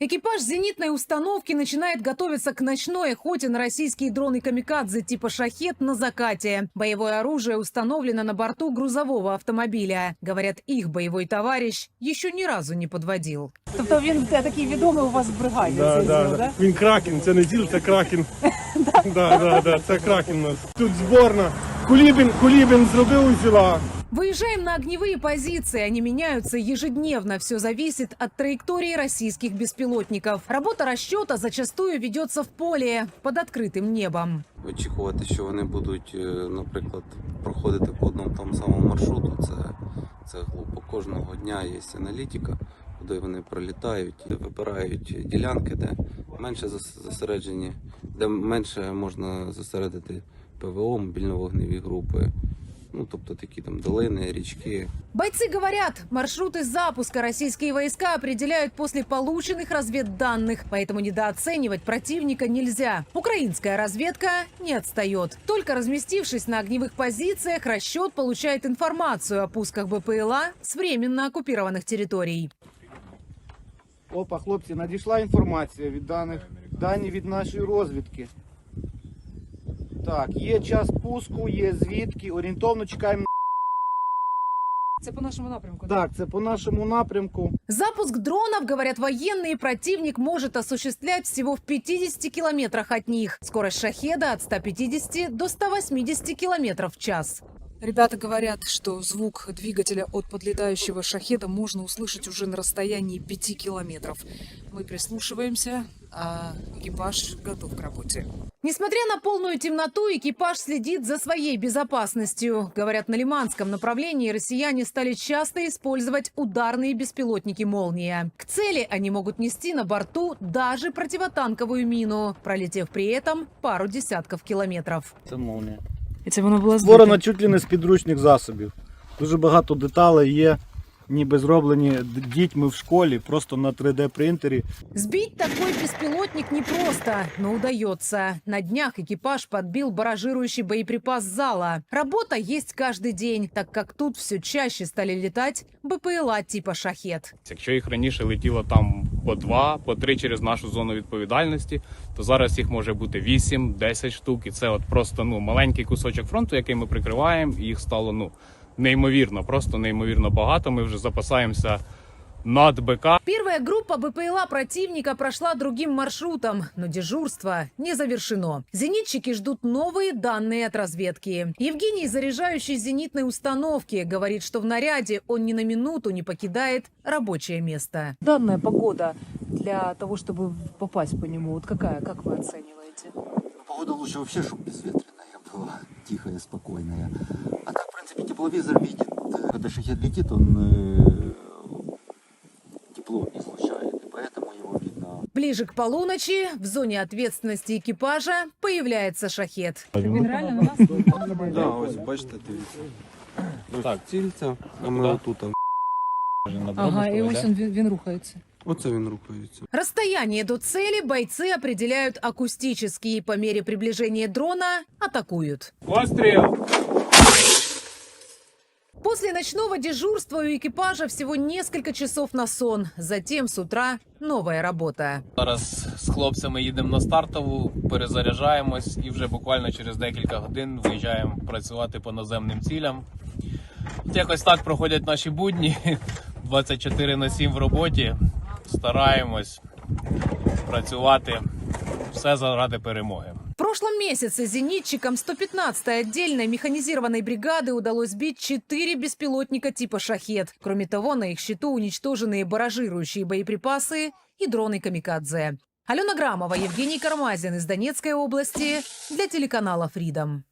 Экипаж зенитной установки начинает готовиться к ночной охоте на российские дроны «Камикадзе» типа «Шахет» на закате. Боевое оружие установлено на борту грузового автомобиля. Говорят, их боевой товарищ еще ни разу не подводил. Тобто він е, такий відомий у вас в бригаді. Да, цей да, зіл, да. Він кракен, це не зіл, це кракен. да, да, да, це кракен у нас. Тут зборна. Кулібін, Кулібін зробив узіла. Выезжаем на огневые позиции. Они меняются ежедневно. Все зависит от траектории российских беспилотников. Работа расчета зачастую ведется в поле под открытым небом. очікувати, що вони будуть, е, наприклад, проходити по одному тому самому маршруту, це, це глупо. Кожного дня є аналітика, куди вони пролітають, і вибирають ділянки, де менше зас- зосереджені, де менше можна зосередити ПВО, мобільно-вогневі групи. Ну, тобто такі там долини, річки, Бойцы говорят, маршруты запуска российские войска определяют после полученных разведданных, поэтому недооценивать противника нельзя. Украинская разведка не отстает. Только разместившись на огневых позициях, расчет получает информацию о пусках БПЛА с временно оккупированных территорий. Опа, хлопці, надійшла інформація від даних, дані від нашої розвідки. Так, є час пуску, є звідки. Орієнтовно чекаємо. Це по нашому напрямку. Так, це по нашому напрямку. Запуск дронов, говорят военные, противник может осуществлять всего в 50 километрах от них. Скорость шахеда от 150 до 180 километров в час. Ребята говорят, что звук двигателя от подлетающего шахеда можно услышать уже на расстоянии 5 километров. Мы прислушиваемся, а экипаж готов к работе. Несмотря на полную темноту, экипаж следит за своей безопасностью. Говорят, на Лиманском направлении россияне стали часто использовать ударные беспилотники «Молния». К цели они могут нести на борту даже противотанковую мину, пролетев при этом пару десятков километров. Це молнія. І це воно було Створено чуть ли не з підручних засобів. Дуже багато деталей є, ніби зроблені д- дітьми в школі, просто на 3D принтері. Сбить такой беспилотник непросто, но удается. На днях экипаж подбил баражирующий боеприпас зала. Работа есть каждый день, так как тут все чаще стали летать БПЛА типа «Шахет». Якщо їх раніше летіло там по два, по три через нашу зону відповідальності, то зараз їх може бути 8-10 штук. І це от просто ну маленький кусочок фронту, який ми прикриваємо, і їх стало ну неймовірно, просто неймовірно багато. Ми вже запасаємося над БК. Первая группа БПЛА противника прошла другим маршрутом, но дежурство не завершено. Зенитчики ждут новые данные от разведки. Евгений, заряжающий зенитной установки, говорит, что в наряде он ни на минуту не покидает рабочее место. Данная погода для того, чтобы попасть по нему, вот какая, как вы оцениваете? Погода лучше вообще, чтобы безветренная была, тихая, спокойная. А так, в принципе, тепловизор видит. Когда шахет летит, он Ближе к полуночи в зоне ответственности экипажа появляется шахет. Він реально на нас? Да, ось бачите, дивіться. Так, цільця, а ми отут. Ага, і ось він, він, він рухається. Оце він рухається. Расстояние до цели бойцы определяют акустически и по мере приближения дрона атакуют. Постріл! После ночного дежурства у экипажа всего несколько часов на сон. Затем с утра новая работа. Зараз з хлопцями їдемо на стартову, перезаряджаємось і вже буквально через декілька годин виїжджаємо працювати по наземним цілям. От якось так проходять наші будні. 24 на 7 в роботі. Стараємось працювати. Все заради перемоги. Прошлом месяце зенитчикам 115-й отдельной механизированной бригады удалось сбить 4 беспилотника типа «Шахет». Кроме того, на их счету уничтоженные баражирующие боеприпасы и дроны «Камикадзе». Алена Грамова, Евгений Кармазин из Донецкой области для телеканала «Фридом».